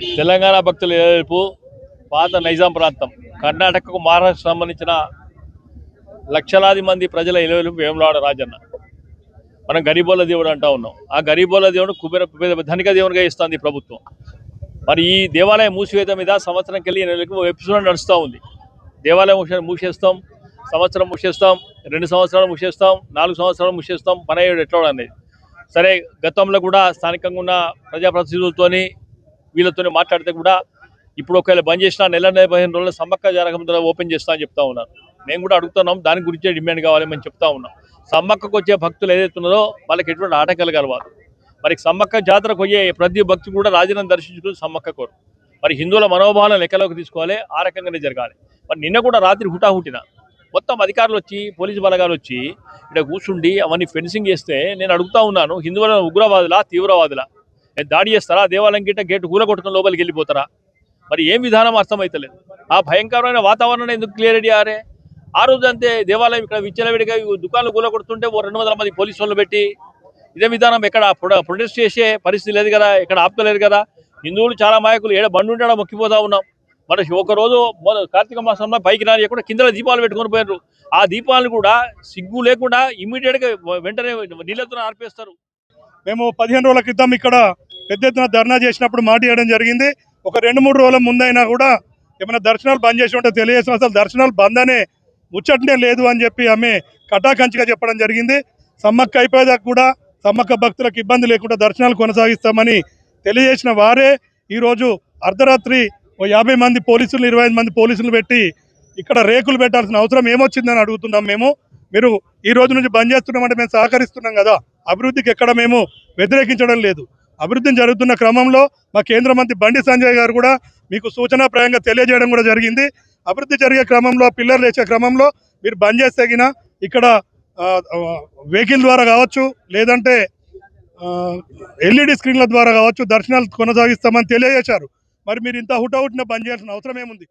తెలంగాణ భక్తుల వైపు పాత నైజాం ప్రాంతం కర్ణాటకకు మహారాష్ట్ర సంబంధించిన లక్షలాది మంది ప్రజల ఇలవెలు వేములాడ రాజన్న. మనం గరీబోల దేవుడు అంటా ఉన్నాం. ఆ గరీబోల దేవుడు కుబేర ధనిక దేవునిగా ఇస్తుంది ప్రభుత్వం. మరి ఈ దేవాలయం మూసివేత మీద సంవత్సరంకి వెళ్ళి నెలకు ఎపిసోడ్ నడుస్తూ ఉంది. దేవాలయం మూసేస్తాం సంవత్సరం మూసేస్తాం రెండు సంవత్సరాలు మూసేస్తాం నాలుగు సంవత్సరాలు మూసేస్తాం పని అయ్యేది ఎట్లా అనేది. సరే గతంలో కూడా స్థానికంగా ఉన్న ప్రజాప్రతినిధులతోని వీళ్ళతో మాట్లాడితే కూడా ఇప్పుడు ఒకవేళ బంద్ చేసినా నెల నెల పదిహేను రోజుల సమ్మక్క జరగకుండా ఓపెన్ చేస్తా అని చెప్తా ఉన్నారు. మేము కూడా అడుగుతున్నాం దాని గురించే డిమాండ్ కావాలి మేము చెప్తా ఉన్నాం. సమ్మక్కకు వచ్చే భక్తులు ఏదైతే ఉన్నదో వాళ్ళకి ఎటువంటి ఆటంకాలు కలవాలి మరి సమ్మక్క జాతరకు పోయే ప్రతి భక్తుడు కూడా రాజులను దర్శించుకుని సమ్మక్క కోరు. మరి హిందువుల మనోభావాలను లెక్కలోకి తీసుకోవాలి ఆ రకంగానే జరగాలి. మరి నిన్న కూడా రాత్రి హుటాహుటిన మొత్తం అధికారులు వచ్చి పోలీసు బలగాలు వచ్చి ఇక్కడ కూర్చుండి అవన్నీ ఫెన్సింగ్ చేస్తే నేను అడుగుతా ఉన్నాను హిందువుల ఉగ్రవాదుల తీవ్రవాదుల. దాడి చేస్తారా? దేవాలయం గిట్ట గేటు కూలగొట్టుకుని లోపలికి వెళ్ళిపోతారా? మరి ఏం విధానం అర్థమైతలేదు. ఆ భయంకరమైన వాతావరణం ఎందుకు క్లియర్ అయ్యారే ఆ రోజు అంతే దేవాలయం ఇక్కడ విచ్చలవిడిగా దుకాణాలు కూలగొడుతుంటే ఓ రెండు వందల మంది పోలీసు వాళ్ళు పెట్టి ఇదే విధానం ఎక్కడ ప్రొటెస్ట్ చేసే పరిస్థితి లేదు కదా? ఇక్కడ ఆపుతలేదు కదా? హిందువులు చాలా మాయకులు ఏడ బండి ఉంటాడో మొక్కిపోతా ఉన్నాం. మరి ఒక రోజు కార్తీక మాసంలో పైకి రానియకుండా కింద దీపాలు పెట్టుకొని పోయారు ఆ దీపాలను కూడా సిగ్గు లేకుండా ఇమ్మీడియట్గా వెంటనే నీళ్ళతో ఆర్పేస్తారు. మేము పదిహేను రోజుల క్రితం ఇక్కడ పెద్ద ఎత్తున ధర్నా చేసినప్పుడు మాట ఇవ్వడం జరిగింది. ఒక రెండు మూడు రోజుల ముందైనా కూడా ఏమైనా దర్శనాలు బంద్ చేసి ఉంటే తెలియజేసిన అసలు దర్శనాలు బంద్ అనే ముచ్చటనే లేదు అని చెప్పి ఆమె కటాకంచిగా చెప్పడం జరిగింది. సమ్మక్క అయిపోయేదాకా కూడా సమ్మక్క భక్తులకు ఇబ్బంది లేకుండా దర్శనాలు కొనసాగిస్తామని తెలియజేసిన వారే. ఈరోజు అర్ధరాత్రి ఓ యాభై మంది పోలీసులు ఇరవై ఐదు మంది పోలీసులు పెట్టి ఇక్కడ రేకులు పెట్టాల్సిన అవసరం ఏమొచ్చిందని అడుగుతున్నాం మేము. మీరు ఈ రోజు నుంచి బంద్ చేస్తున్నామంటే మేము సహకరిస్తున్నాం కదా. అభివృద్ధికి ఎక్కడ మేము వ్యతిరేకించడం లేదు. అభివృద్ధి జరుగుతున్న క్రమంలో మా కేంద్ర మంత్రి బండి సంజయ్ గారు కూడా మీకు సూచనాప్రాయంగా తెలియజేయడం కూడా జరిగింది. అభివృద్ధి జరిగే క్రమంలో పిల్లర్లు వేసే క్రమంలో మీరు బంద్ చేస్తే ఇక్కడ వెహికల్ ద్వారా కావచ్చు లేదంటే ఎల్ఈడి స్క్రీన్ల ద్వారా కావచ్చు దర్శనాలు కొనసాగిస్తామని తెలియజేశారు. మరి మీరు ఇంత హుటాహుటిన బంద్ చేయాల్సిన అవసరం ఏముంది?